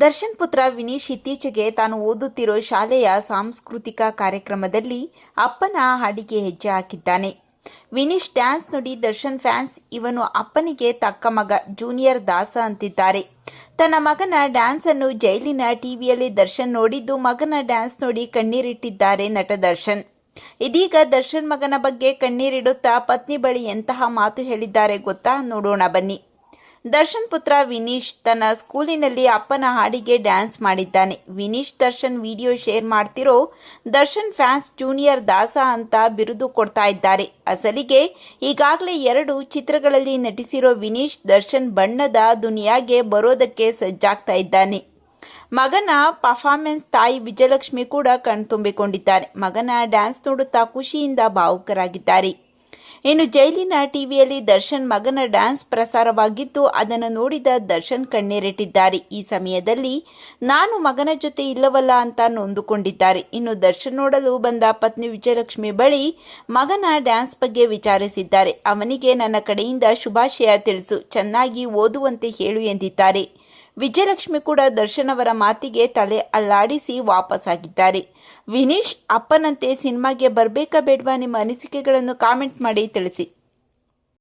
ದರ್ಶನ್ ಪುತ್ರ ವಿನೀಶ್ ಇತ್ತೀಚೆಗೆ ತಾನು ಓದುತ್ತಿರೋ ಶಾಲೆಯ ಸಾಂಸ್ಕೃತಿಕ ಕಾರ್ಯಕ್ರಮದಲ್ಲಿ ಅಪ್ಪನ ಹಾಡಿಗೆ ಹೆಜ್ಜೆ ಹಾಕಿದ್ದಾನೆ. ವಿನೀಶ್ ಡ್ಯಾನ್ಸ್ ನೋಡಿ ದರ್ಶನ್ ಫ್ಯಾನ್ಸ್ ಇವನು ಅಪ್ಪನಿಗೆ ತಕ್ಕ ಮಗ ಜೂನಿಯರ್ ದಾಸ ಅಂತಿದ್ದಾರೆ. ತನ್ನ ಮಗನ ಡ್ಯಾನ್ಸ್ ಅನ್ನು ಜೈಲಿನ ಟಿವಿಯಲ್ಲಿ ದರ್ಶನ್ ನೋಡಿದ್ದು ಮಗನ ಡ್ಯಾನ್ಸ್ ನೋಡಿ ಕಣ್ಣೀರಿಟ್ಟಿದ್ದಾರೆ ನಟ ದರ್ಶನ್. ಇದೀಗ ದರ್ಶನ್ ಮಗನ ಬಗ್ಗೆ ಕಣ್ಣೀರಿಡುತ್ತಾ ಪತ್ನಿ ಬಳಿ ಎಂತಹ ಮಾತು ಹೇಳಿದ್ದಾರೆ ಗೊತ್ತಾ? ನೋಡೋಣ ಬನ್ನಿ. ದರ್ಶನ್ ಪುತ್ರ ವಿನೀಶ್ ತನ್ನ ಸ್ಕೂಲಿನಲ್ಲಿ ಅಪ್ಪನ ಹಾಡಿಗೆ ಡ್ಯಾನ್ಸ್ ಮಾಡಿದ್ದಾನೆ. ವಿನೀಶ್ ದರ್ಶನ್ ವಿಡಿಯೋ ಶೇರ್ ಮಾಡ್ತಿರೋ ದರ್ಶನ್ ಫ್ಯಾನ್ಸ್ ಜೂನಿಯರ್ ದಾಸ ಅಂತ ಬಿರುದು ಕೊಡ್ತಾ ಇದ್ದಾರೆ. ಅಸಲಿಗೆ ಈಗಾಗಲೇ ಎರಡು ಚಿತ್ರಗಳಲ್ಲಿ ನಟಿಸಿರೋ ವಿನೀಶ್ ದರ್ಶನ್ ಬಣ್ಣದ ದುನಿಯಾಗೆ ಬರೋದಕ್ಕೆ ಸಜ್ಜಾಗ್ತಾ ಇದ್ದಾನೆ. ಮಗನ ಪರ್ಫಾರ್ಮೆನ್ಸ್ ತಾಯಿ ವಿಜಯಲಕ್ಷ್ಮಿ ಕೂಡ ಕಣ್ತುಂಬಿಕೊಂಡಿದ್ದಾರೆ ಮಗನ ಡ್ಯಾನ್ಸ್ ನೋಡುತ್ತಾ ಖುಷಿಯಿಂದ ಭಾವುಕರಾಗಿದ್ದಾರೆ. ಇನ್ನು ಜೈಲಿನ ಟಿವಿಯಲ್ಲಿ ದರ್ಶನ್ ಮಗನ ಡ್ಯಾನ್ಸ್ ಪ್ರಸಾರವಾಗಿದ್ದು, ಅದನ್ನು ನೋಡಿದ ದರ್ಶನ್ ಕಣ್ಣೀರಿಟ್ಟಿದ್ದಾರೆ. ಈ ಸಮಯದಲ್ಲಿ, ನಾನು ಮಗನ ಜೊತೆ ಇಲ್ಲವಲ್ಲ ಅಂತ ನೊಂದುಕೊಂಡಿದ್ದಾರೆ. ಇನ್ನು ದರ್ಶನ್ ನೋಡಲು ಬಂದ ಪತ್ನಿ ವಿಜಯಲಕ್ಷ್ಮಿ ಬಳಿ ಮಗನ ಡ್ಯಾನ್ಸ್ ಬಗ್ಗೆ ವಿಚಾರಿಸಿದ್ದಾರೆ. ಅವನಿಗೆ ನನ್ನ ಕಡೆಯಿಂದ ಶುಭಾಶಯ ತಿಳಿಸು. ಚೆನ್ನಾಗಿ ಓದುವಂತೆ ಹೇಳು ಎಂದಿದ್ದಾರೆ. ವಿಜಯಲಕ್ಷ್ಮಿ ಕೂಡ ದರ್ಶನ್ ಅವರ ಮಾತಿಗೆ ತಲೆ ಅಲ್ಲಾಡಿಸಿ ವಾಪಸ್ಸಾಗಿದ್ದಾರೆ ವಿನೀಶ್ ಅಪ್ಪನಂತೆ ಸಿನಿಮಾಗೆ ಬರಬೇಕಾ ಬೇಡವಾ ನಿಮ್ಮ ಅನಿಸಿಕೆಗಳನ್ನು ಕಾಮೆಂಟ್ ಮಾಡಿ ತಿಳಿಸಿ.